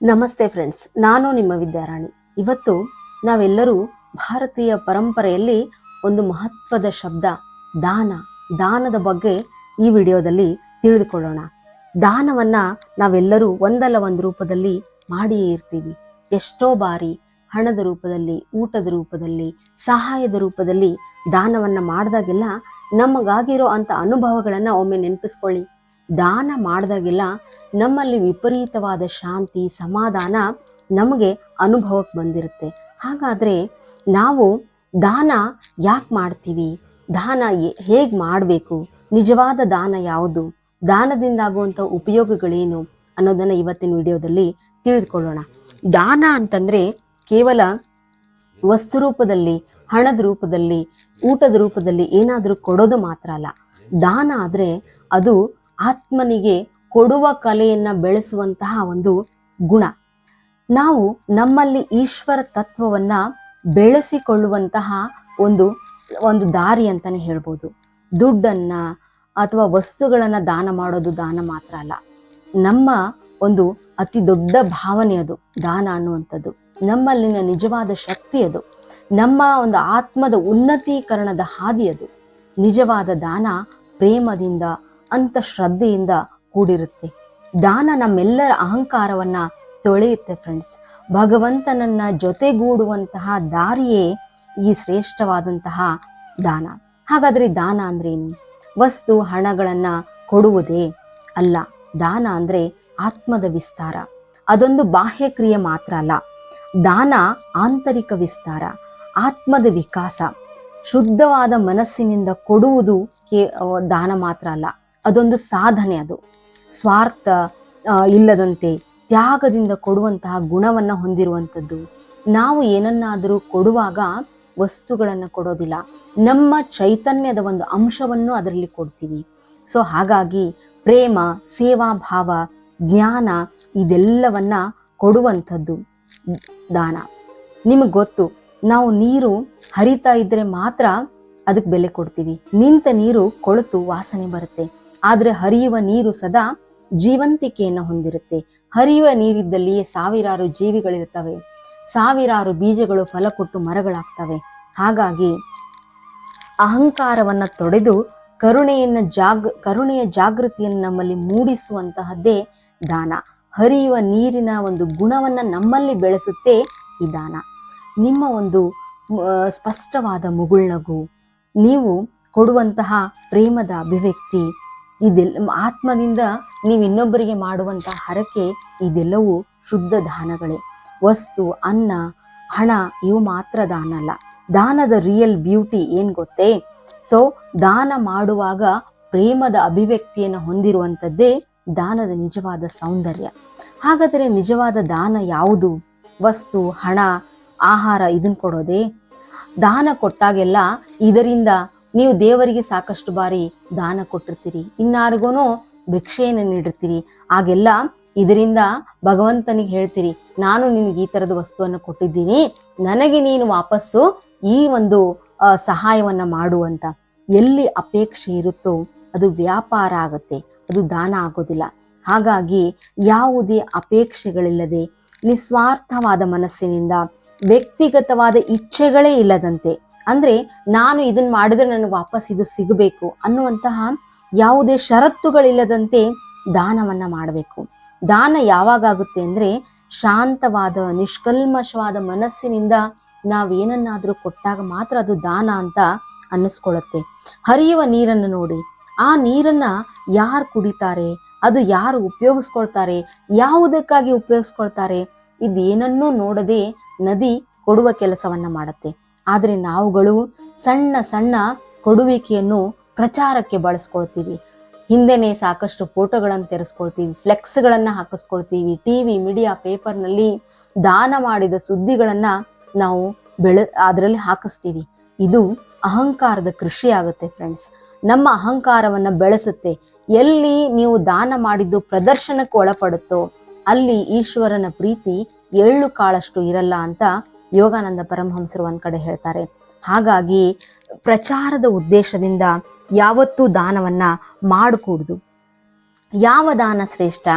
ನಮಸ್ತೆ ಫ್ರೆಂಡ್ಸ್, ನಾನು ನಿಮ್ಮ ವಿದ್ಯಾರಾಣಿ. ಇವತ್ತು ನಾವೆಲ್ಲರೂ ಭಾರತೀಯ ಪರಂಪರೆಯಲ್ಲಿ ಒಂದು ಮಹತ್ವದ ಶಬ್ದ, ದಾನ, ದಾನದ ಬಗ್ಗೆ ಈ ವಿಡಿಯೋದಲ್ಲಿ ತಿಳಿದುಕೊಳ್ಳೋಣ. ದಾನವನ್ನ ನಾವೆಲ್ಲರೂ ಒಂದಲ್ಲ ಒಂದು ರೂಪದಲ್ಲಿ ಮಾಡಿಯೇ ಇರ್ತೀವಿ. ಎಷ್ಟೋ ಬಾರಿ ಹಣದ ರೂಪದಲ್ಲಿ, ಊಟದ ರೂಪದಲ್ಲಿ, ಸಹಾಯದ ರೂಪದಲ್ಲಿ ದಾನವನ್ನ ಮಾಡಿದಾಗೆಲ್ಲ ನಮಗಾಗಿರೋ ಅಂತ ಅನುಭವಗಳನ್ನ ಒಮ್ಮೆ ನೆನಪಿಸ್ಕೊಳ್ಳಿ. ದಾನ ಮಾಡಿದಾಗೆಲ್ಲ ನಮ್ಮಲ್ಲಿ ವಿಪರೀತವಾದ ಶಾಂತಿ, ಸಮಾಧಾನ ನಮಗೆ ಅನುಭವಕ್ಕೆ ಬಂದಿರುತ್ತೆ. ಹಾಗಾದರೆ ನಾವು ದಾನ ಯಾಕೆ ಮಾಡ್ತೀವಿ? ದಾನ ಹೇಗೆ ಮಾಡಬೇಕು? ನಿಜವಾದ ದಾನ ಯಾವುದು? ದಾನದಿಂದಾಗುವಂಥ ಉಪಯೋಗಗಳೇನು? ಅನ್ನೋದನ್ನು ಇವತ್ತಿನ ವಿಡಿಯೋದಲ್ಲಿ ತಿಳಿದುಕೊಳ್ಳೋಣ. ದಾನ ಅಂತಂದರೆ ಕೇವಲ ವಸ್ತು ರೂಪದಲ್ಲಿ, ಹಣದ ರೂಪದಲ್ಲಿ, ಊಟದ ರೂಪದಲ್ಲಿ ಏನಾದರೂ ಕೊಡೋದು ಮಾತ್ರ ಅಲ್ಲ. ದಾನ ಆದರೆ ಅದು ಆತ್ಮನಿಗೆ ಕೊಡುವ ಕಲೆಯನ್ನ ಬೆಳೆಸುವಂತಹ ಒಂದು ಗುಣ. ನಾವು ನಮ್ಮಲ್ಲಿ ಈಶ್ವರ ತತ್ವವನ್ನ ಬೆಳೆಸಿಕೊಳ್ಳುವಂತಹ ಒಂದು ಒಂದು ದಾರಿ ಅಂತಾನೆ ಹೇಳ್ಬೋದು. ದುಡ್ಡನ್ನ ಅಥವಾ ವಸ್ತುಗಳನ್ನ ದಾನ ಮಾಡೋದು ದಾನ ಮಾತ್ರ ಅಲ್ಲ. ನಮ್ಮ ಒಂದು ಅತಿ ದೊಡ್ಡ ಭಾವನೆ ಅದು, ದಾನ ಅನ್ನುವಂಥದ್ದು. ನಮ್ಮಲ್ಲಿನ ನಿಜವಾದ ಶಕ್ತಿ ಅದು. ನಮ್ಮ ಒಂದು ಆತ್ಮದ ಉನ್ನತೀಕರಣದ ಹಾದಿ ಅದು. ನಿಜವಾದ ದಾನ ಪ್ರೇಮದಿಂದ ಅಂತ ಶ್ರದ್ಧೆಯಿಂದ ಕೂಡಿರುತ್ತೆ. ದಾನ ನಮ್ಮೆಲ್ಲರ ಅಹಂಕಾರವನ್ನ ತೊಳೆಯುತ್ತೆ ಫ್ರೆಂಡ್ಸ್ ಭಗವಂತನನ್ನ ಜೊತೆಗೂಡುವಂತಹ ದಾರಿಯೇ ಈ ಶ್ರೇಷ್ಠವಾದಂತಹ ದಾನ. ಹಾಗಾದ್ರೆ ದಾನ ಅಂದ್ರೇನು? ವಸ್ತು, ಹಣಗಳನ್ನ ಕೊಡುವುದೇ ಅಲ್ಲ. ದಾನ ಅಂದ್ರೆ ಆತ್ಮದ ವಿಸ್ತಾರ. ಅದೊಂದು ಬಾಹ್ಯ ಕ್ರಿಯೆ ಮಾತ್ರ ಅಲ್ಲ. ದಾನ ಆಂತರಿಕ ವಿಸ್ತಾರ. ಆತ್ಮದ ವಿಕಾಸ. ಶುದ್ಧವಾದ ಮನಸ್ಸಿನಿಂದ ಕೊಡುವುದು ಕೇ ದಾನ ಮಾತ್ರ ಅಲ್ಲ. ಅದೊಂದು ಸಾಧನೆ ಅದು. ಸ್ವಾರ್ಥ ಇಲ್ಲದಂತೆ ತ್ಯಾಗದಿಂದ ಕೊಡುವಂತಹ ಗುಣವನ್ನು ಹೊಂದಿರುವಂಥದ್ದು. ನಾವು ಏನನ್ನಾದರೂ ಕೊಡುವಾಗ ವಸ್ತುಗಳನ್ನು ಕೊಡೋದಿಲ್ಲ. ನಮ್ಮ ಚೈತನ್ಯದ ಒಂದು ಅಂಶವನ್ನು ಅದರಲ್ಲಿ ಕೊಡ್ತೀವಿ. ಸೊ, ಹಾಗಾಗಿ ಪ್ರೇಮ, ಸೇವಾ, ಭಾವ, ಜ್ಞಾನ ಇದೆಲ್ಲವನ್ನ ಕೊಡುವಂಥದ್ದು ದಾನ. ನಿಮಗೆ ಗೊತ್ತು, ನಾವು ನೀರು ಹರಿತಾ ಇದ್ರೆ ಮಾತ್ರ ಅದಕ್ಕೆ ಬೆಲೆ ಕೊಡ್ತೀವಿ. ನಿಂತ ನೀರು ಕೊಳೆತು ವಾಸನೆ ಬರುತ್ತೆ. ಆದರೆ ಹರಿಯುವ ನೀರು ಸದಾ ಜೀವಂತಿಕೆಯನ್ನು ಹೊಂದಿರುತ್ತೆ. ಹರಿಯುವ ನೀರಿದ್ದಲ್ಲಿಯೇ ಸಾವಿರಾರು ಜೀವಿಗಳಿರ್ತವೆ ಸಾವಿರಾರು ಬೀಜಗಳು ಫಲ ಕೊಟ್ಟು ಮರಗಳಾಗ್ತವೆ. ಹಾಗಾಗಿ ಅಹಂಕಾರವನ್ನ ತೊಡೆದು ಕರುಣೆಯನ್ನ ಜಾಗ, ಕರುಣೆಯ ಜಾಗೃತಿಯನ್ನು ನಮ್ಮಲ್ಲಿ ಮೂಡಿಸುವಂತಹದ್ದೇ ದಾನ. ಹರಿಯುವ ನೀರಿನ ಒಂದು ಗುಣವನ್ನ ನಮ್ಮಲ್ಲಿ ಬೆಳೆಸುತ್ತೆ ಈ ದಾನ. ನಿಮ್ಮ ಒಂದು ಸ್ಪಷ್ಟವಾದ ಮುಗುಳ್ನಗು, ನೀವು ಕೊಡುವಂತಹ ಪ್ರೇಮದ ಅಭಿವ್ಯಕ್ತಿ ಇದೆಲ್ಲ ಆತ್ಮದಿಂದ ನೀವು ಇನ್ನೊಬ್ಬರಿಗೆ ಮಾಡುವಂತಹ ಹರಕೆ ಇದೆಲ್ಲವೂ ಶುದ್ಧ ದಾನಗಳೇ. ವಸ್ತು, ಅನ್ನ, ಹಣ ಇವು ಮಾತ್ರ ದಾನ ಅಲ್ಲ. ದಾನದ ರಿಯಲ್ ಬ್ಯೂಟಿ ಏನ್ ಗೊತ್ತೇ? ಸೊ ದಾನ ಮಾಡುವಾಗ ಪ್ರೇಮದ ಅಭಿವ್ಯಕ್ತಿಯನ್ನು ಹೊಂದಿರುವಂಥದ್ದೇ ದಾನದ ನಿಜವಾದ ಸೌಂದರ್ಯ. ಹಾಗಾದರೆ ನಿಜವಾದ ದಾನ ಯಾವುದು? ವಸ್ತು, ಹಣ, ಆಹಾರ ಇದನ್ನ ಕೊಡೋದೇ? ದಾನ ಕೊಟ್ಟಾಗೆಲ್ಲ ಇದರಿಂದ ನೀವು ದೇವರಿಗೆ ಸಾಕಷ್ಟು ಬಾರಿ ದಾನ ಕೊಟ್ಟಿರ್ತೀರಿ ಇನ್ನಾರಿಗೂ ಭಿಕ್ಷೆಯನ್ನು ನೀಡಿರ್ತೀರಿ. ಆಗೆಲ್ಲ ಇದರಿಂದ ಭಗವಂತನಿಗೆ ಹೇಳ್ತೀರಿ, ನಾನು ನಿನಗೆ ಈ ಥರದ ವಸ್ತುವನ್ನು ಕೊಟ್ಟಿದ್ದೀನಿ, ನನಗೆ ನೀನು ವಾಪಸ್ಸು ಈ ಒಂದು ಸಹಾಯವನ್ನು ಸಹಾಯವನ್ನ ಮಾಡು ಅಂತ. ಎಲ್ಲಿ ಅಪೇಕ್ಷೆ ಇರುತ್ತೋ ಅದು ವ್ಯಾಪಾರ ಆಗುತ್ತೆ, ಅದು ದಾನ ಆಗೋದಿಲ್ಲ. ಹಾಗಾಗಿ ಯಾವುದೇ ಅಪೇಕ್ಷೆಗಳಿಲ್ಲದೆ ನಿಸ್ವಾರ್ಥವಾದ ಮನಸ್ಸಿನಿಂದ ವ್ಯಕ್ತಿಗತವಾದ ಇಚ್ಛೆಗಳೇ ಇಲ್ಲದಂತೆ ಅಂದ್ರೆ ನಾನು ಇದನ್ನ ಮಾಡಿದ್ರೆ ನನಗೆ ವಾಪಸ್ ಇದು ಸಿಗಬೇಕು ಅನ್ನುವಂತಹ ಯಾವುದೇ ಷರತ್ತುಗಳಿಲ್ಲದಂತೆ ದಾನವನ್ನ ಮಾಡಬೇಕು. ದಾನ ಯಾವಾಗುತ್ತೆ ಅಂದ್ರೆ ಶಾಂತವಾದ, ನಿಷ್ಕಲ್ಮಶವಾದ ಮನಸ್ಸಿನಿಂದ ನಾವೇನನ್ನಾದ್ರೂ ಕೊಟ್ಟಾಗ ಮಾತ್ರ ಅದು ದಾನ ಅಂತ ಅನ್ನಿಸ್ಕೊಳ್ಳುತ್ತೆ. ಹರಿಯುವ ನೀರನ್ನು ನೋಡಿ. ಆ ನೀರನ್ನ ಯಾರು ಕುಡಿತಾರೆ, ಅದು ಯಾರು ಉಪಯೋಗಿಸ್ಕೊಳ್ತಾರೆ, ಯಾವುದಕ್ಕಾಗಿ ಉಪಯೋಗಿಸ್ಕೊಳ್ತಾರೆ, ಇದೇನನ್ನೂ ನೋಡದೆ ನದಿ ಕೊಡುವ ಕೆಲಸವನ್ನ ಮಾಡುತ್ತೆ. ಆದರೆ ನಾವುಗಳು ಸಣ್ಣ ಸಣ್ಣ ಕೊಡುವಿಕೆಯನ್ನು ಪ್ರಚಾರಕ್ಕೆ ಬಳಸ್ಕೊಳ್ತೀವಿ. ಹಿಂದೆನೆ ಸಾಕಷ್ಟು ಫೋಟೋಗಳನ್ನು ತೆರೆಸ್ಕೊಳ್ತೀವಿ, ಫ್ಲೆಕ್ಸ್ಗಳನ್ನು ಹಾಕಿಸ್ಕೊಳ್ತೀವಿ ಟಿ ವಿ ಮೀಡಿಯಾ, ಪೇಪರ್ನಲ್ಲಿ ದಾನ ಮಾಡಿದ ಸುದ್ದಿಗಳನ್ನು ನಾವು ಬೆಳೆ, ಅದರಲ್ಲಿ ಹಾಕಿಸ್ತೀವಿ. ಇದು ಅಹಂಕಾರದ ಕೃಷಿ ಆಗುತ್ತೆ ಫ್ರೆಂಡ್ಸ್. ನಮ್ಮ ಅಹಂಕಾರವನ್ನ ಬೆಳೆಸುತ್ತೆ. ಎಲ್ಲಿ ನೀವು ದಾನ ಮಾಡಿದ್ದು ಪ್ರದರ್ಶನಕ್ಕೆ ಒಳಪಡುತ್ತೋ ಅಲ್ಲಿ ಈಶ್ವರನ ಪ್ರೀತಿ ಎಳ್ಳು ಕಾಳಷ್ಟು ಇರಲ್ಲ ಅಂತ ಯೋಗಾನಂದ ಪರಮಹಂಸರು ಒಂದು ಕಡೆ ಹೇಳ್ತಾರೆ. ಹಾಗಾಗಿ ಪ್ರಚಾರದ ಉದ್ದೇಶದಿಂದ ಯಾವತ್ತೂ ದಾನವನ್ನ ಮಾಡಕೂಡ್ದು. ಯಾವ ದಾನ ಶ್ರೇಷ್ಠ?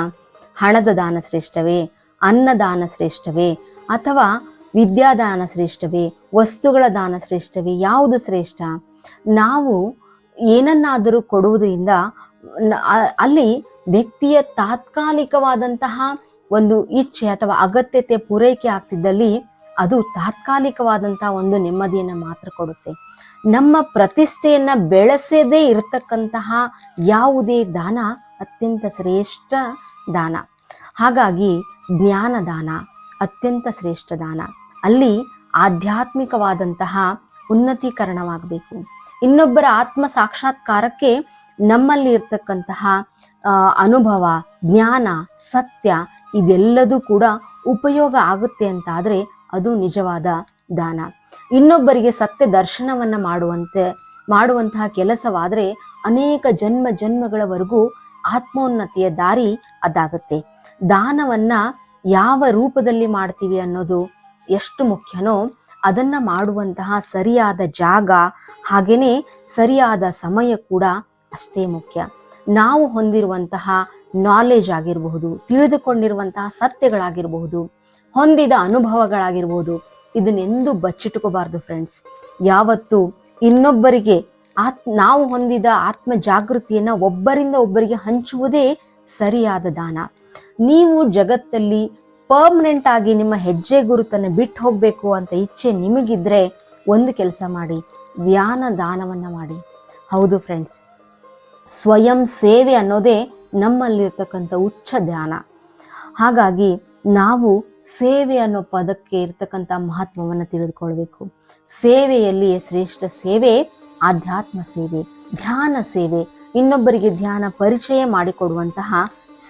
ಹಣದ ದಾನ ಶ್ರೇಷ್ಠವೇ? ಅನ್ನದಾನ ಶ್ರೇಷ್ಠವೇ? ಅಥವಾ ವಿದ್ಯಾದಾನ ಶ್ರೇಷ್ಠವೇ? ವಸ್ತುಗಳ ದಾನ ಶ್ರೇಷ್ಠವೇ? ಯಾವುದು ಶ್ರೇಷ್ಠ? ನಾವು ಏನನ್ನಾದರೂ ಕೊಡುವುದರಿಂದ ಅಲ್ಲಿ ವ್ಯಕ್ತಿಯ ತಾತ್ಕಾಲಿಕವಾದಂತಹ ಒಂದು ಇಚ್ಛೆ ಅಥವಾ ಅಗತ್ಯತೆ ಪೂರೈಕೆ ಆಗ್ತಿದ್ದಲ್ಲಿ ಅದು ತಾತ್ಕಾಲಿಕವಾದಂಥ ಒಂದು ನೆಮ್ಮದಿಯನ್ನು ಮಾತ್ರ ಕೊಡುತ್ತೆ. ನಮ್ಮ ಪ್ರತಿಷ್ಠೆಯನ್ನ ಬೆಳೆಸದೇ ಇರತಕ್ಕಂತಹ ಯಾವುದೇ ದಾನ ಅತ್ಯಂತ ಶ್ರೇಷ್ಠ ದಾನ. ಹಾಗಾಗಿ ಜ್ಞಾನ ದಾನ ಅತ್ಯಂತ ಶ್ರೇಷ್ಠ ದಾನ. ಅಲ್ಲಿ ಆಧ್ಯಾತ್ಮಿಕವಾದಂತಹ ಉನ್ನತೀಕರಣವಾಗಬೇಕು. ಇನ್ನೊಬ್ಬರ ಆತ್ಮ ಸಾಕ್ಷಾತ್ಕಾರಕ್ಕೆ ನಮ್ಮಲ್ಲಿ ಇರ್ತಕ್ಕಂತಹ ಅನುಭವ, ಜ್ಞಾನ, ಸತ್ಯ ಇದೆಲ್ಲದೂ ಕೂಡ ಉಪಯೋಗ ಆಗುತ್ತೆ ಅಂತ ಆದರೆ ಅದು ನಿಜವಾದ ದಾನ. ಇನ್ನೊಬ್ಬರಿಗೆ ಸತ್ಯ ದರ್ಶನವನ್ನ ಮಾಡುವಂತೆ, ಮಾಡುವಂತಹ ಕೆಲಸವಾದರೆ ಅನೇಕ ಜನ್ಮ ಜನ್ಮಗಳವರೆಗೂ ಆತ್ಮೋನ್ನತಿಯ ದಾರಿ ಅದಾಗುತ್ತೆ. ದಾನವನ್ನ ಯಾವ ರೂಪದಲ್ಲಿ ಮಾಡ್ತೀವಿ ಅನ್ನೋದು ಎಷ್ಟು ಮುಖ್ಯನೋ ಅದನ್ನ ಮಾಡುವಂತಹ ಸರಿಯಾದ ಜಾಗ ಹಾಗೆಯೇ ಸರಿಯಾದ ಸಮಯ ಕೂಡ ಅಷ್ಟೇ ಮುಖ್ಯ. ನಾವು ಹೊಂದಿರುವಂತಹ ನಾಲೆಜ್ ಆಗಿರಬಹುದು, ತಿಳಿದುಕೊಂಡಿರುವಂತಹ ಸತ್ಯಗಳಾಗಿರಬಹುದು ಹೊಂದಿದ ಅನುಭವಗಳಾಗಿರ್ಬೋದು. ಇದನ್ನೆಂದು ಬಚ್ಚಿಟ್ಕೋಬಾರ್ದು ಫ್ರೆಂಡ್ಸ್ ಯಾವತ್ತು ಇನ್ನೊಬ್ಬರಿಗೆ ಆತ್, ನಾವು ಹೊಂದಿದ ಆತ್ಮ ಜಾಗೃತಿಯನ್ನ ಒಬ್ಬರಿಂದ ಒಬ್ಬರಿಗೆ ಹಂಚುವುದೇ ಸರಿಯಾದ ದಾನ. ನೀವು ಜಗತ್ತಲ್ಲಿ ಪರ್ಮನೆಂಟ್ ಆಗಿ ನಿಮ್ಮ ಹೆಜ್ಜೆ ಗುರುತನ್ನು ಬಿಟ್ಟು ಹೋಗಬೇಕು ಅಂತ ಇಚ್ಛೆ ನಿಮಗಿದ್ರೆ ಒಂದು ಕೆಲಸ ಮಾಡಿ, ಧ್ಯಾನ ದಾನವನ್ನು ಮಾಡಿ. ಹೌದು ಫ್ರೆಂಡ್ಸ್ ಸ್ವಯಂ ಸೇವೆ ಅನ್ನೋದೇ ನಮ್ಮಲ್ಲಿರ್ತಕ್ಕಂಥ ಉಚ್ಚ ಧ್ಯಾನ. ಹಾಗಾಗಿ ನಾವು ಸೇವೆ ಅನ್ನೋ ಪದಕ್ಕೆ ಇರ್ತಕ್ಕಂಥ ಮಹತ್ವವನ್ನು ತಿಳಿದುಕೊಳ್ಬೇಕು. ಸೇವೆಯಲ್ಲಿ ಶ್ರೇಷ್ಠ ಸೇವೆ ಆಧ್ಯಾತ್ಮ ಸೇವೆ, ಧ್ಯಾನ ಸೇವೆ, ಇನ್ನೊಬ್ಬರಿಗೆ ಧ್ಯಾನ ಪರಿಚಯ ಮಾಡಿಕೊಡುವಂತಹ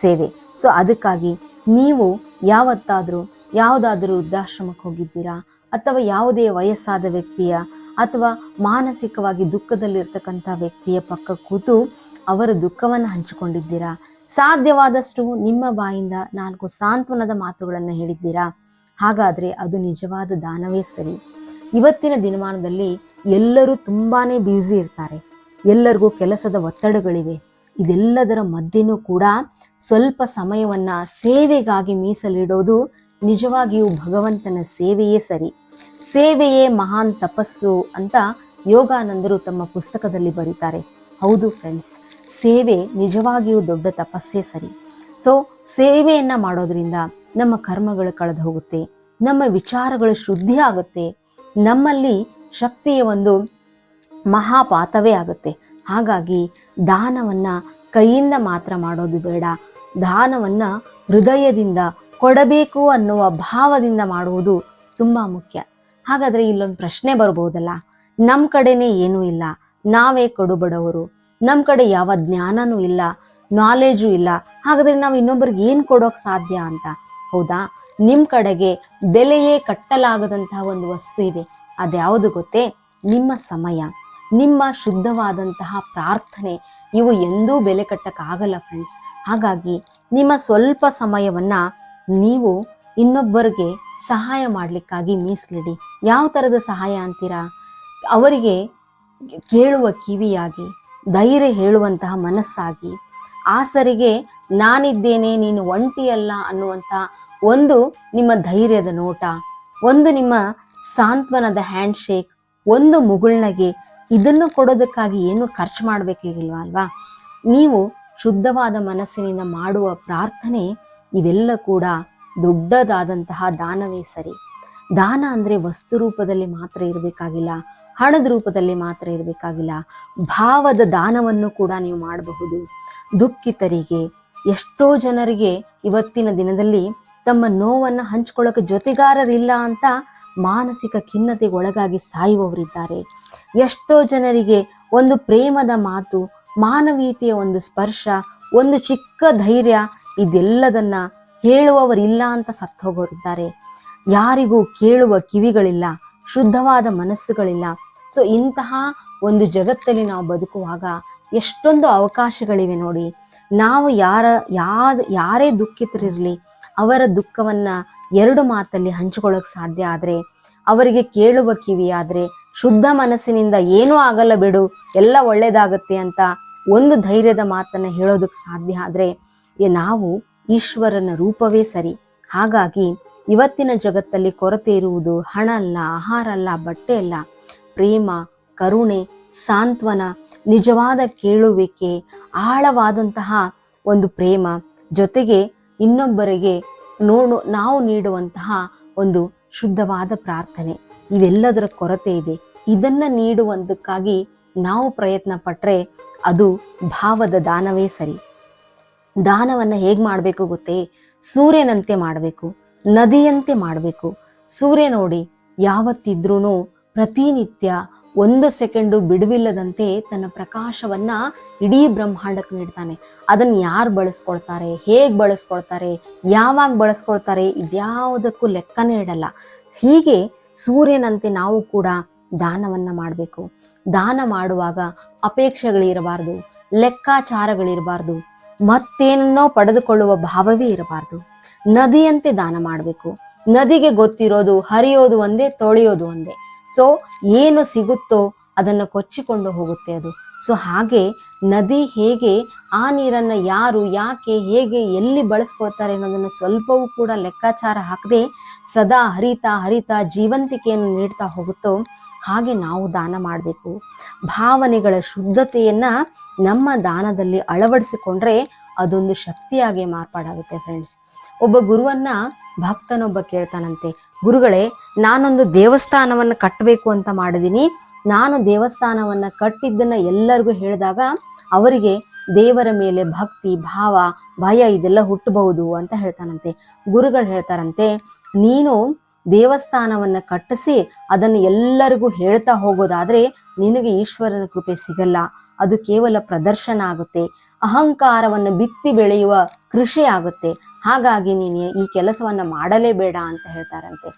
ಸೇವೆ. ಸೊ ಅದಕ್ಕಾಗಿ ನೀವು ಯಾವತ್ತಾದರೂ, ಯಾವುದಾದ್ರೂ ವೃದ್ಧಾಶ್ರಮಕ್ಕೆ ಹೋಗಿದ್ದೀರಾ, ಅಥವಾ ಯಾವುದೇ ವಯಸ್ಸಾದ ವ್ಯಕ್ತಿಯ, ಅಥವಾ ಮಾನಸಿಕವಾಗಿ ದುಃಖದಲ್ಲಿರ್ತಕ್ಕಂಥ ವ್ಯಕ್ತಿಯ ಪಕ್ಕ ಕೂತು ಅವರ ದುಃಖವನ್ನು ಹಂಚಿಕೊಂಡಿದ್ದೀರಾ ಸಾಧ್ಯವಾದಷ್ಟು ನಿಮ್ಮ ಬಾಯಿಂದ ನಾಲ್ಕು ಸಾಂತ್ವನದ ಮಾತುಗಳನ್ನು ಹೇಳಿದ್ದೀರಾ? ಹಾಗಾದರೆ ಅದು ನಿಜವಾದ ದಾನವೇ ಸರಿ. ಇವತ್ತಿನ ದಿನಮಾನದಲ್ಲಿ ಎಲ್ಲರೂ ತುಂಬಾನೇ ಬ್ಯುಸಿ ಇರ್ತಾರೆ. ಎಲ್ಲರಿಗೂ ಕೆಲಸದ ಒತ್ತಡಗಳಿವೆ. ಇದೆಲ್ಲದರ ಮಧ್ಯೆನೂ ಕೂಡ ಸ್ವಲ್ಪ ಸಮಯವನ್ನ ಸೇವೆಗಾಗಿ ಮೀಸಲಿಡೋದು ನಿಜವಾಗಿಯೂ ಭಗವಂತನ ಸೇವೆಯೇ ಸರಿ. ಸೇವೆಯೇ ಮಹಾನ್ ತಪಸ್ಸು ಅಂತ ಯೋಗಾನಂದರು ತಮ್ಮ ಪುಸ್ತಕದಲ್ಲಿ ಬರೀತಾರೆ. ಹೌದು ಫ್ರೆಂಡ್ಸ್ ಸೇವೆ ನಿಜವಾಗಿಯೂ ದೊಡ್ಡ ತಪಸ್ಸೇ ಸರಿ. ಸೊ ಸೇವೆಯನ್ನ ಮಾಡೋದ್ರಿಂದ ನಮ್ಮ ಕರ್ಮಗಳು ಕಳೆದು ಹೋಗುತ್ತೆ, ನಮ್ಮ ವಿಚಾರಗಳು ಶುದ್ಧಿ ಆಗುತ್ತೆ, ನಮ್ಮಲ್ಲಿ ಶಕ್ತಿಯ ಒಂದು ಮಹಾಪಾತವೇ ಆಗುತ್ತೆ. ಹಾಗಾಗಿ ದಾನವನ್ನ ಕೈಯಿಂದ ಮಾತ್ರ ಮಾಡೋದು ಬೇಡ, ದಾನವನ್ನ ಹೃದಯದಿಂದ ಕೊಡಬೇಕು ಅನ್ನುವ ಭಾವದಿಂದ ಮಾಡುವುದು ತುಂಬ ಮುಖ್ಯ. ಹಾಗಾದರೆ ಇಲ್ಲೊಂದು ಪ್ರಶ್ನೆ ಬರ್ಬೋದಲ್ಲ ನಮ್ಮ ಕಡೆನೇ ಏನೂ ಇಲ್ಲ ನಾವೇ ಕಡುಬಡವರು. ನಮ್ಮ ಕಡೆ ಯಾವ ಜ್ಞಾನನೂ ಇಲ್ಲ ನಾಲೆಜು ಇಲ್ಲ. ಹಾಗಾದ್ರೆ ನಾವು ಇನ್ನೊಬ್ಬರಿಗೆ ಏನು ಕೊಡೋಕೆ ಸಾಧ್ಯ ಅಂತ? ಹೌದಾ? ನಿಮ್ಮ ಕಡೆಗೆ ಬೆಲೆಯೇ ಕಟ್ಟಲಾಗದಂತಹ ಒಂದು ವಸ್ತು ಇದೆ. ಅದ್ಯಾವುದು ಗೊತ್ತೇ? ನಿಮ್ಮ ಸಮಯ, ನಿಮ್ಮ ಶುದ್ಧವಾದಂತಹ ಪ್ರಾರ್ಥನೆ. ಇವು ಎಂದೂ ಬೆಲೆ ಕಟ್ಟಕ್ಕಾಗಲ್ಲ ಫ್ರೆಂಡ್ಸ್ ಹಾಗಾಗಿ ನಿಮ್ಮ ಸ್ವಲ್ಪ ಸಮಯವನ್ನು ನೀವು ಇನ್ನೊಬ್ಬರಿಗೆ ಸಹಾಯ ಮಾಡಲಿಕ್ಕಾಗಿ ಮೀಸಲಿಡಿ. ಯಾವ ಥರದ ಸಹಾಯ ಅಂತೀರಾ? ಅವರಿಗೆ ಕೇಳುವ ಕಿವಿಯಾಗಿ, ಧೈರ್ಯ ಹೇಳುವಂತಹ ಮನಸ್ಸಾಗಿ ಆಸರಿಗೆ ನಾನಿದ್ದೇನೆ, ನೀನು ಒಂಟಿಯಲ್ಲ ಅನ್ನುವಂಥ ಒಂದು ನಿಮ್ಮ ಧೈರ್ಯದ ನೋಟ, ಒಂದು ನಿಮ್ಮ ಸಾಂತ್ವನದ ಹ್ಯಾಂಡ್ ಶೇಕ್ ಒಂದು ಮುಗುಳ್ನಗೆ ಇದನ್ನು ಕೊಡೋದಕ್ಕಾಗಿ ಏನು ಖರ್ಚು ಮಾಡಬೇಕಾಗಿಲ್ವ ಅಲ್ವಾ? ನೀವು ಶುದ್ಧವಾದ ಮನಸ್ಸಿನಿಂದ ಮಾಡುವ ಪ್ರಾರ್ಥನೆ ಇವೆಲ್ಲ ಕೂಡ ದೊಡ್ಡದಾದಂತಹ ದಾನವೇ ಸರಿ. ದಾನ ಅಂದರೆ ವಸ್ತು ರೂಪದಲ್ಲಿ ಮಾತ್ರ ಇರಬೇಕಾಗಿಲ್ಲ. ಹಣದ ರೂಪದಲ್ಲಿ ಮಾತ್ರ ಇರಬೇಕಾಗಿಲ್ಲ. ಭಾವದ ದಾನವನ್ನು ಕೂಡ ನೀವು ಮಾಡಬಹುದು. ದುಃಖಿತರಿಗೆ, ಎಷ್ಟೋ ಜನರಿಗೆ ಇವತ್ತಿನ ದಿನದಲ್ಲಿ ತಮ್ಮ ನೋವನ್ನು ಹಂಚ್ಕೊಳ್ಳೋಕೆ ಜೊತೆಗಾರರಿಲ್ಲ ಅಂತ ಮಾನಸಿಕ ಖಿನ್ನತೆಗೆ ಒಳಗಾಗಿ ಸಾಯುವವರಿದ್ದಾರೆ. ಎಷ್ಟೋ ಜನರಿಗೆ ಒಂದು ಪ್ರೇಮದ ಮಾತು, ಮಾನವೀಯತೆಯ ಒಂದು ಸ್ಪರ್ಶ, ಒಂದು ಚಿಕ್ಕ ಧೈರ್ಯ ಇದೆಲ್ಲದನ್ನ ಹೇಳುವವರಿಲ್ಲ ಅಂತ ಸತ್ತು ಹೋಗೋರಿದ್ದಾರೆ ಯಾರಿಗೂ ಕೇಳುವ ಕಿವಿಗಳಿಲ್ಲ. ಶುದ್ಧವಾದ ಮನಸ್ಸುಗಳಿಲ್ಲ. ಸೊ ಇಂತಹ ಒಂದು ಜಗತ್ತಲ್ಲಿ ನಾವು ಬದುಕುವಾಗ ಎಷ್ಟೊಂದು ಅವಕಾಶಗಳಿವೆ ನೋಡಿ. ನಾವು ಯಾರ, ಯಾದ, ಯಾರೇ ದುಃಖಿತರಿರಲಿ, ಅವರ ದುಃಖವನ್ನ ಎರಡು ಮಾತಲ್ಲಿ ಹಂಚಿಕೊಳ್ಳೋಕೆ ಸಾಧ್ಯ ಆದರೆ, ಅವರಿಗೆ ಕೇಳುವ ಕಿವಿ ಆದರೆ, ಶುದ್ಧ ಮನಸ್ಸಿನಿಂದ ಏನೂ ಆಗಲ್ಲ ಬಿಡು, ಎಲ್ಲ ಒಳ್ಳೇದಾಗುತ್ತೆ ಅಂತ ಒಂದು ಧೈರ್ಯದ ಮಾತನ್ನು ಹೇಳೋದಕ್ಕೆ ಸಾಧ್ಯ ಆದರೆ, ನಾವು ಈಶ್ವರನ ರೂಪವೇ ಸರಿ. ಹಾಗಾಗಿ ಇವತ್ತಿನ ಜಗತ್ತಲ್ಲಿ ಕೊರತೆ ಇರುವುದು ಹಣ ಅಲ್ಲ, ಆಹಾರ ಅಲ್ಲ, ಬಟ್ಟೆ ಅಲ್ಲ. ಪ್ರೇಮ, ಕರುಣೆ, ಸಾಂತ್ವನ, ನಿಜವಾದ ಕೇಳುವಿಕೆ, ಆಳವಾದಂತಹ ಒಂದು ಪ್ರೇಮ. ಜೊತೆಗೆ ಇನ್ನೊಬ್ಬರಿಗೆ ನೋಡು, ನಾವು ನೀಡುವಂತಹ ಒಂದು ಶುದ್ಧವಾದ ಪ್ರಾರ್ಥನೆ. ಇವೆಲ್ಲದರ ಕೊರತೆ ಇದೆ. ಇದನ್ನ ನೀಡುವಂತಕ್ಕಾಗಿ ನಾವು ಪ್ರಯತ್ನ ಪಟ್ಟರೆ ಅದು ಭಾವದ ದಾನವೇ ಸರಿ. ದಾನವನ್ನು ಹೇಗೆ ಮಾಡಬೇಕು ಗೊತ್ತೇ? ಸೂರ್ಯನಂತೆ ಮಾಡಬೇಕು. ನದಿಯಂತೆ ಮಾಡಬೇಕು. ಸೂರ್ಯ ನೋಡಿ ಯಾವತ್ತಿದ್ರೂ ಪ್ರತಿನಿತ್ಯ ಒಂದು ಸೆಕೆಂಡು ಬಿಡುವಿಲ್ಲದಂತೆ ತನ್ನ ಪ್ರಕಾಶವನ್ನ ಇಡೀ ಬ್ರಹ್ಮಾಂಡಕ್ಕೆ ನೀಡ್ತಾನೆ. ಅದನ್ನು ಯಾರು ಬಳಸ್ಕೊಳ್ತಾರೆ, ಹೇಗೆ ಬಳಸ್ಕೊಳ್ತಾರೆ, ಯಾವಾಗ ಬಳಸ್ಕೊಳ್ತಾರೆ ಇದ್ಯಾವುದಕ್ಕೂ ಲೆಕ್ಕನೇ ಇಡಲ್ಲ. ಹೀಗೆ ಸೂರ್ಯನಂತೆ ನಾವು ಕೂಡ ದಾನವನ್ನ ಮಾಡಬೇಕು. ದಾನ ಮಾಡುವಾಗ ಅಪೇಕ್ಷೆಗಳಿರಬಾರ್ದು, ಲೆಕ್ಕಾಚಾರಗಳಿರಬಾರ್ದು. ಮತ್ತೇನನ್ನೋ ಪಡೆದುಕೊಳ್ಳುವ ಭಾವವೇ ಇರಬಾರ್ದು. ನದಿಯಂತೆ ದಾನ ಮಾಡಬೇಕು. ನದಿಗೆ ಗೊತ್ತಿರೋದು ಹರಿಯೋದು ಒಂದೇ, ತೊಳೆಯೋದು ಒಂದೇ. ಸೊ ಏನು ಸಿಗುತ್ತೋ ಅದನ್ನು ಕೊಚ್ಚಿಕೊಂಡು ಹೋಗುತ್ತೆ ಅದು. ಸೊ ಹಾಗೆ ನದಿ ಹೇಗೆ, ಆ ನೀರನ್ನು ಯಾರು, ಯಾಕೆ, ಹೇಗೆ, ಎಲ್ಲಿ ಬಳಸ್ಕೊಳ್ತಾರೆ ಅನ್ನೋದನ್ನು ಸ್ವಲ್ಪವೂ ಕೂಡ ಲೆಕ್ಕಾಚಾರ ಹಾಕದೆ ಸದಾ ಹರಿತಾ ಹರಿತಾ ಜೀವಂತಿಕೆಯನ್ನು ನೀಡ್ತಾ ಹೋಗುತ್ತೋ ಹಾಗೆ ನಾವು ದಾನ ಮಾಡಬೇಕು. ಭಾವನೆಗಳ ಶುದ್ಧತೆಯನ್ನ ನಮ್ಮ ದಾನದಲ್ಲಿ ಅಳವಡಿಸಿಕೊಂಡ್ರೆ ಅದೊಂದು ಶಕ್ತಿಯಾಗಿ ಮಾರ್ಪಾಡಾಗುತ್ತೆ ಫ್ರೆಂಡ್ಸ್ ಒಬ್ಬ ಗುರುವನ್ನ ಭಕ್ತನೊಬ್ಬ ಕೇಳ್ತಾನಂತೆ, ಗುರುಗಳೇ, ನಾನೊಂದು ದೇವಸ್ಥಾನವನ್ನು ಕಟ್ಟಬೇಕು ಅಂತ ಮಾಡಿದ್ದೀನಿ ನಾನು ದೇವಸ್ಥಾನವನ್ನು ಕಟ್ಟಿದ್ದನ್ನು ಎಲ್ಲರಿಗೂ ಹೇಳಿದಾಗ ಅವರಿಗೆ ದೇವರ ಮೇಲೆ ಭಕ್ತಿ, ಭಾವ, ಭಯ ಇದೆಲ್ಲ ಹುಟ್ಟಬಹುದು ಅಂತ ಹೇಳ್ತಾನಂತೆ. ಗುರುಗಳು ಹೇಳ್ತಾರಂತೆ, ನೀನು ದೇವಸ್ಥಾನವನ್ನು ಕಟ್ಟಿಸಿ ಅದನ್ನು ಎಲ್ಲರಿಗೂ ಹೇಳ್ತಾ ಹೋಗೋದಾದ್ರೆ ನಿನಗೆ ಈಶ್ವರನ ಕೃಪೆ ಸಿಗಲ್ಲ. ಅದು ಕೇವಲ ಪ್ರದರ್ಶನ ಆಗುತ್ತೆ. ಅಹಂಕಾರವನ್ನು ಬಿತ್ತಿ ಬೆಳೆಯುವ ಕೃಷಿ ಆಗುತ್ತೆ. ಹಾಗಾಗಿ ನೀನು ಈ ಕೆಲಸವನ್ನು ಮಾಡಲೇಬೇಡ ಅಂತ ಹೇಳ್ತಾರಂತೆ.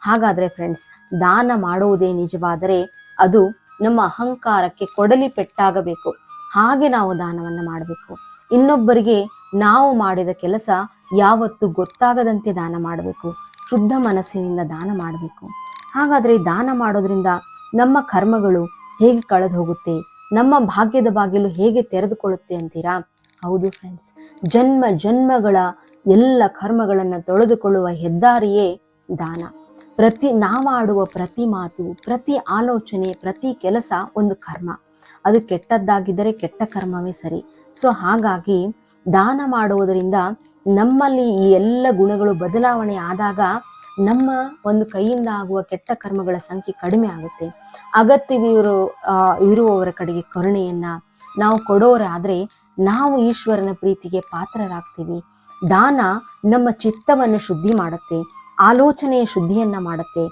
ಹಾಗಾದ್ರೆ ಫ್ರೆಂಡ್ಸ್ ದಾನ ಮಾಡುವುದೇ ನಿಜವಾದರೆ ಅದು ನಮ್ಮ ಅಹಂಕಾರಕ್ಕೆ ಕೊಡಲಿ ಪೆಟ್ಟಾಗಬೇಕು. ಹಾಗೆ ನಾವು ದಾನವನ್ನು ಮಾಡಬೇಕು. ಇನ್ನೊಬ್ಬರಿಗೆ ನಾವು ಮಾಡಿದ ಕೆಲಸ ಯಾವತ್ತು ಗೊತ್ತಾಗದಂತೆ ದಾನ ಮಾಡಬೇಕು. ಶುದ್ಧ ಮನಸ್ಸಿನಿಂದ ದಾನ ಮಾಡಬೇಕು. ಹಾಗಾದ್ರೆ ದಾನ ಮಾಡೋದ್ರಿಂದ ನಮ್ಮ ಕರ್ಮಗಳು ಹೇಗೆ ಕಳೆದು ಹೋಗುತ್ತೆ ನಮ್ಮ ಭಾಗ್ಯದ ಬಾಗಿಲು ಹೇಗೆ ತೆರೆದುಕೊಳ್ಳುತ್ತೆ ಅಂತೀರಾ? ಹೌದು ಫ್ರೆಂಡ್ಸ್ ಜನ್ಮ ಜನ್ಮಗಳ ಎಲ್ಲ ಕರ್ಮಗಳನ್ನು ತೊಳೆದುಕೊಳ್ಳುವ ಹೆದ್ದಾರಿಯೇ ದಾನ. ಪ್ರತಿ ನಾವಾಡುವ ಪ್ರತಿ ಮಾತು, ಪ್ರತಿ ಆಲೋಚನೆ, ಪ್ರತಿ ಕೆಲಸ ಒಂದು ಕರ್ಮ. ಅದು ಕೆಟ್ಟದ್ದಾಗಿದ್ದರೆ ಕೆಟ್ಟ ಕರ್ಮವೇ ಸರಿ. ಸೊ ಹಾಗಾಗಿ ದಾನ ಮಾಡುವುದರಿಂದ ನಮ್ಮಲ್ಲಿ ಈ ಎಲ್ಲ ಗುಣಗಳು ಬದಲಾವಣೆ ಆದಾಗ ನಮ್ಮ ಒಂದು ಕೈಯಿಂದ ಆಗುವ ಕೆಟ್ಟ ಕರ್ಮಗಳ ಸಂಖ್ಯೆ ಕಡಿಮೆ ಆಗುತ್ತೆ. ಅಗತ್ಯವಿರೋ ಇರುವವರ ಕಡೆಗೆ ಕರುಣೆಯನ್ನ ನಾವು ಕೊಡೋರಾದ್ರೆ ನಾವು ಈಶ್ವರನ ಪ್ರೀತಿಗೆ ಪಾತ್ರರಾಗ್ತೀವಿ. ದಾನ ನಮ್ಮ ಚಿತ್ತವನ್ನು ಶುದ್ಧಿ ಮಾಡುತ್ತೆ, ಆಲೋಚನೆಯ ಶುದ್ಧಿಯನ್ನ ಮಾಡುತ್ತೆ.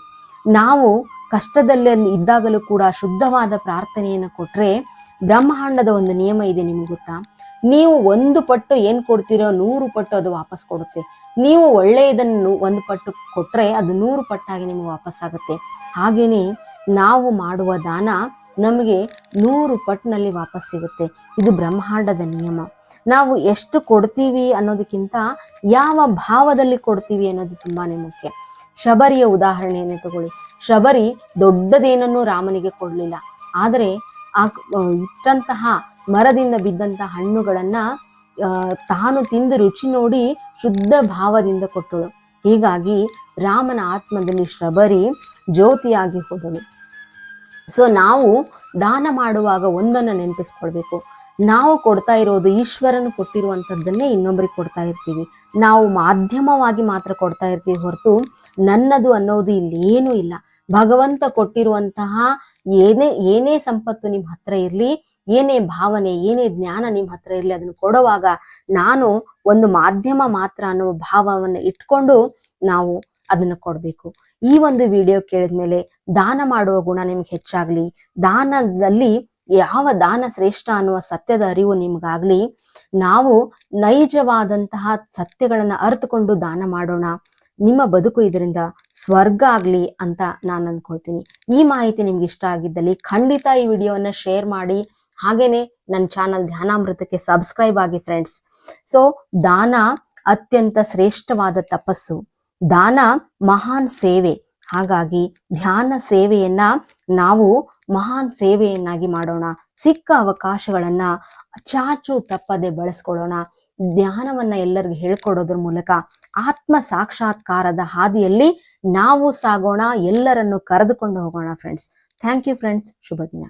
ನಾವು ಕಷ್ಟದಲ್ಲಿ ಇದ್ದಾಗಲೂ ಕೂಡ ಶುದ್ಧವಾದ ಪ್ರಾರ್ಥನೆಯನ್ನು ಕೊಟ್ಟರೆ ಬ್ರಹ್ಮಾಂಡದ ಒಂದು ನಿಯಮ ಇದೆ ನಿಮ್ಗೆ ಗೊತ್ತಾ? ನೀವು ಒಂದು ಪಟ್ಟು ಏನು ಕೊಡ್ತೀರೋ ನೂರು ಪಟ್ಟು ಅದು ವಾಪಸ್ ಕೊಡುತ್ತೆ. ನೀವು ಒಳ್ಳೆಯದನ್ನು ಒಂದು ಪಟ್ಟು ಕೊಟ್ಟರೆ ಅದು ನೂರು ಪಟ್ಟಾಗಿ ನಿಮಗೆ ವಾಪಸ್ ಆಗುತ್ತೆ. ಹಾಗೇನೆ ನಾವು ಮಾಡುವ ದಾನ ನಮಗೆ ನೂರು ಪಟ್ಟಿನಲ್ಲಿ ವಾಪಸ್ ಸಿಗುತ್ತೆ. ಇದು ಬ್ರಹ್ಮಾಂಡದ ನಿಯಮ. ನಾವು ಎಷ್ಟು ಕೊಡ್ತೀವಿ ಅನ್ನೋದಕ್ಕಿಂತ ಯಾವ ಭಾವದಲ್ಲಿ ಕೊಡ್ತೀವಿ ಅನ್ನೋದು ತುಂಬಾನೇ ಮುಖ್ಯ. ಶಬರಿಯ ಉದಾಹರಣೆಯನ್ನು ತಗೊಳ್ಳಿ. ಶಬರಿ ದೊಡ್ಡದೇನನ್ನು ರಾಮನಿಗೆ ಕೊಡಲಿಲ್ಲ. ಆದರೆ ಆ, ಇಟ್ಟಂತಹ ಮರದಿಂದ ಬಿದ್ದಂತ ಹಣ್ಣುಗಳನ್ನ ತಾನು ತಿಂದು ರುಚಿ ನೋಡಿ ಶುದ್ಧ ಭಾವದಿಂದ ಕೊಟ್ಟಳು. ಹೀಗಾಗಿ ರಾಮನ ಆತ್ಮದಲ್ಲಿ ಶಬರಿ ಜ್ಯೋತಿಯಾಗಿ ಹೋದಳು. ಸೊ ನಾವು ದಾನ ಮಾಡುವಾಗ ಒಂದನ್ನು ನೆನಪಿಸ್ಕೊಳ್ಬೇಕು. ನಾವು ಕೊಡ್ತಾ ಇರೋದು ಈಶ್ವರನು ಕೊಟ್ಟಿರುವಂಥದ್ದನ್ನೇ ಇನ್ನೊಬ್ಬರಿಗೆ ಕೊಡ್ತಾ ಇರ್ತೀವಿ. ನಾವು ಮಾಧ್ಯಮವಾಗಿ ಮಾತ್ರ ಕೊಡ್ತಾ ಇರ್ತೀವಿ ಹೊರತು ನನ್ನದು ಅನ್ನೋದು ಇಲ್ಲಿ ಏನೂ ಇಲ್ಲ. ಭಗವಂತ ಕೊಟ್ಟಿರುವಂತಹ ಏನೇ ಏನೇ ಸಂಪತ್ತು ನಿಮ್ಮ ಹತ್ರ ಇರಲಿ, ಏನೇ ಭಾವನೆ, ಏನೇ ಜ್ಞಾನ ನಿಮ್ಮ ಹತ್ರ ಇರಲಿ, ಅದನ್ನು ಕೊಡುವಾಗ ನಾನು ಒಂದು ಮಾಧ್ಯಮ ಮಾತ್ರ ಅನ್ನೋ ಭಾವವನ್ನು ಇಟ್ಕೊಂಡು ನಾವು ಅದನ್ನು ಕೊಡಬೇಕು. ಈ ಒಂದು ವಿಡಿಯೋ ಕೇಳಿದ್ಮೇಲೆ ದಾನ ಮಾಡುವ ಗುಣ ನಿಮ್ಗೆ ಹೆಚ್ಚಾಗ್ಲಿ, ದಾನದಲ್ಲಿ ಯಾವ ದಾನ ಶ್ರೇಷ್ಠ ಅನ್ನುವ ಸತ್ಯದ ಅರಿವು ನಿಮ್ಗಾಗ್ಲಿ, ನಾವು ನೈಜವಾದಂತಹ ಸತ್ಯಗಳನ್ನ ಅರ್ಥಕೊಂಡು ದಾನ ಮಾಡೋಣ. ನಿಮ್ಮ ಬದುಕು ಇದರಿಂದ ಸ್ವರ್ಗ ಆಗಲಿ ಅಂತ ನಾನು ಅನ್ಕೊಳ್ತೀನಿ. ಈ ಮಾಹಿತಿ ನಿಮ್ಗೆ ಇಷ್ಟ ಆಗಿದ್ದಲ್ಲಿ ಖಂಡಿತ ಈ ವಿಡಿಯೋವನ್ನು ಶೇರ್ ಮಾಡಿ. ಹಾಗೇನೆ ನನ್ನ ಚಾನಲ್ ಧ್ಯಾನಾಮೃತಕ್ಕೆ ಸಬ್ಸ್ಕ್ರೈಬ್ ಆಗಿ ಫ್ರೆಂಡ್ಸ್. ಸೊ, ದಾನ ಅತ್ಯಂತ ಶ್ರೇಷ್ಠವಾದ ತಪಸ್ಸು. ದಾನ ಮಹಾನ್ ಸೇವೆ. ಹಾಗಾಗಿ ಧ್ಯಾನ ಸೇವೆಯನ್ನ ನಾವು ಮಹಾನ್ ಸೇವೆಯನ್ನಾಗಿ ಮಾಡೋಣ. ಸಿಕ್ಕ ಅವಕಾಶಗಳನ್ನ ಚಾಚು ತಪ್ಪದೆ ಬಳಸ್ಕೊಳ್ಳೋಣ. ಜ್ಞಾನವನ್ನ ಎಲ್ಲರಿಗೂ ಹೇಳ್ಕೊಡೋದ್ರ ಮೂಲಕ ಆತ್ಮ ಸಾಕ್ಷಾತ್ಕಾರದ ಹಾದಿಯಲ್ಲಿ ನಾವು ಸಾಗೋಣ, ಎಲ್ಲರನ್ನು ಕರೆದುಕೊಂಡು ಹೋಗೋಣ ಫ್ರೆಂಡ್ಸ್ ಥ್ಯಾಂಕ್ ಯು ಫ್ರೆಂಡ್ಸ್ ಶುಭ ದಿನ